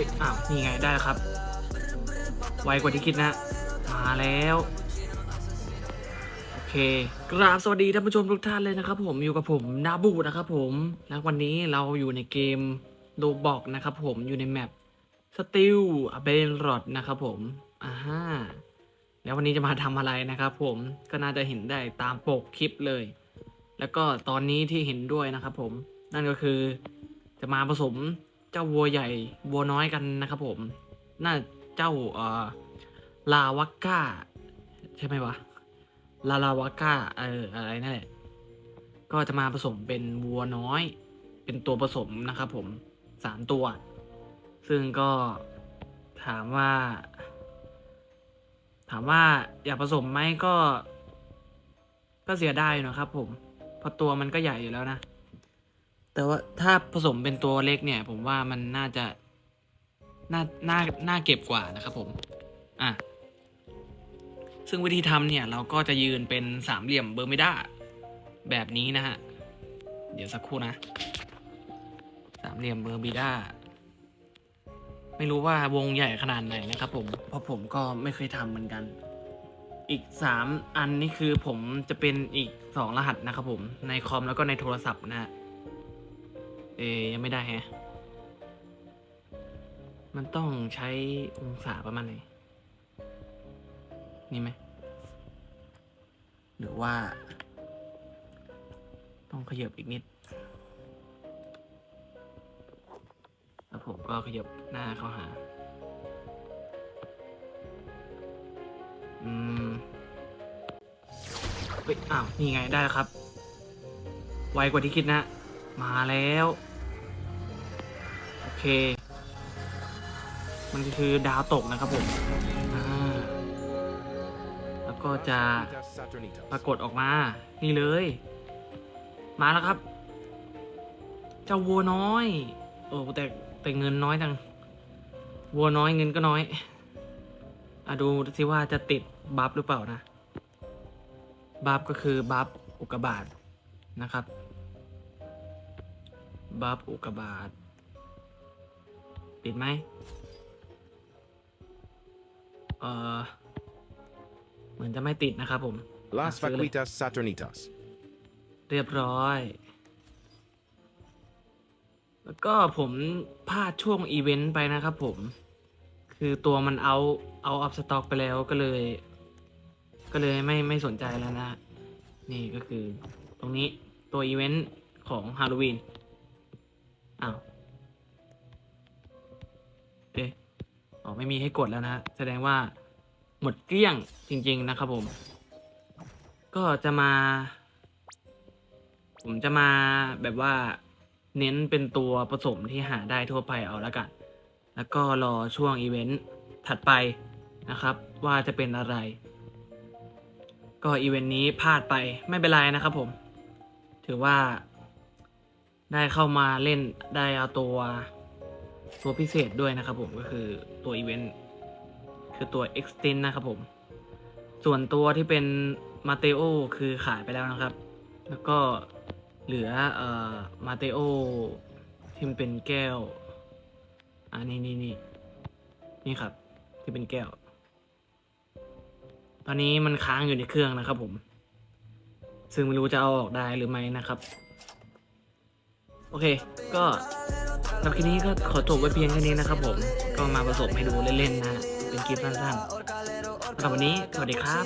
ฮ้ยอ้าวนี่ไงได้แล้วครับ ไวกว่าที่คิดนะ มาแล้ว โอเค กราบสวัสดีท่านผู้ชมทุกท่านเลยนะครับ ผมอยู่กับผมนาบูนะครับผมและวันนี้เราอยู่ในเกมโดบอกนะครับผมอยู่ในแมปสติลเบนรอดนะครับผมอ่าฮะแล้ววันนี้จะมาทำอะไรนะครับผมก็น่าจะเห็นได้ตามปกคลิปเลย แล้วก็ตอนนี้ที่เห็นด้วยนะครับผมนั่นก็คือจะมาผสม เจ้าวัวใหญ่วัวน้อยกันนะครับผมน่าเจ้าเอ่อลาวักก้า ใช่ไหมวะลาลาวาก้าเอออะไรนั่นแหละก็จะมาผสมเป็นวัวน้อย เป็นตัวผสมนะครับผมสามตัว ซึ่งก็ถามว่า ถามว่าอยากผสมไหมก็ ก็เสียดายอยู่นะครับผมเพราะตัวมันก็ใหญ่อยู่แล้วนะ แต่ว่าถ้าผสมเป็นตัวเล็กเนี่ย ผมว่ามันน่าจะ น่า น่า น่าเก็บกว่านะครับผม อะ ซึ่งวิธีทำเนี่ย เราก็จะยืนเป็นสามเหลี่ยมเบอร์มิด้าแบบนี้นะฮะ เดี๋ยวสักครู่นะ สามเหลี่ยมเบอร์มิด้า ไม่รู้ว่าวงใหญ่ขนาดไหนนะครับผม เพราะผมก็ไม่เคยทำเหมือนกัน อีกสามอันนี่คือผมจะเป็นอีกสองรหัสนะครับผม ในคอมแล้วก็ในโทรศัพท์นะฮะ เอยยังไม่ได้แฮะ มันต้องใช้องศาประมาณไหน นี่ไหม หรือว่า ต้องขยับอีกนิด แล้วผมก็ขยับหน้าเข้าหา อืม เฮ้ย อ้าว นี่ไงได้แล้วครับ ไวกว่าที่คิดนะ มาแล้ว เค มันคือดาวตกนะครับผมแล้วก็จะปรากฏออกมา นี่เลย มาแล้วครับ เจ้าวัวน้อย โอ้แต่แต่เงินน้อยจัง วัวน้อยเงินก็น้อยอะดูสิว่าจะติดบัฟหรือเปล่านะ บัฟก็คือบัฟอุกบาตนะครับ บัฟอุกบาต ติดไหมเออเหมือนจะไม่ติดนะครับผม Las Ah, síguele. Vaquitas Saturnitas. เรียบร้อย แล้วก็ผมพลาดช่วงอีเวนต์ไปนะครับผม คือตัวมันเอาเอาออฟสต็อกไปแล้วก็เลย ก็เลยไม่ไม่สนใจแล้วนะ นี่ก็คือตรงนี้ตัวอีเวนต์ของฮาโลวีน อ้าว อ๋อไม่มีให้กดแล้วนะฮะแสดงว่าหมดเกลี้ยงจริง ๆ นะครับผม ก็จะมา ผมจะมาแบบว่าเน้นเป็นตัวผสมที่หาได้ทั่วไปเอาล้วกัน แล้วก็รอช่วงอีเวนต์ถัดไปนะครับ ว่าจะเป็นอะไร ก็อีเวนต์นี้พลาดไปไม่เป็นไรนะครับผม ถือว่าได้เข้ามาเล่นได้เอาตัว ตัวพิเศษด้วยนะครับผมก็คือตัวอีเวนต์คือตัว extend นะครับผม ส่วนตัวที่เป็นมาเตโอคือขายไปแล้วนะครับ แล้วก็เหลือเอ่อมาเตโอที่มันเป็นแก้วอ่านี่นี่นี่นี่ครับ ที่เป็นแก้ว ตอนนี้มันค้างอยู่ในเครื่องนะครับผม ซึ่งไม่รู้จะเอาออกได้หรือไม่นะครับ โอเค ก็ สำหรับคลิปนี้ก็ขอจบไว้เพียงแค่นี้นะครับผม ก็มาผสมให้ดูเล่นๆนะฮะเป็นคลิปสั้นๆสำหรับวันนี้ สวัสดีครับ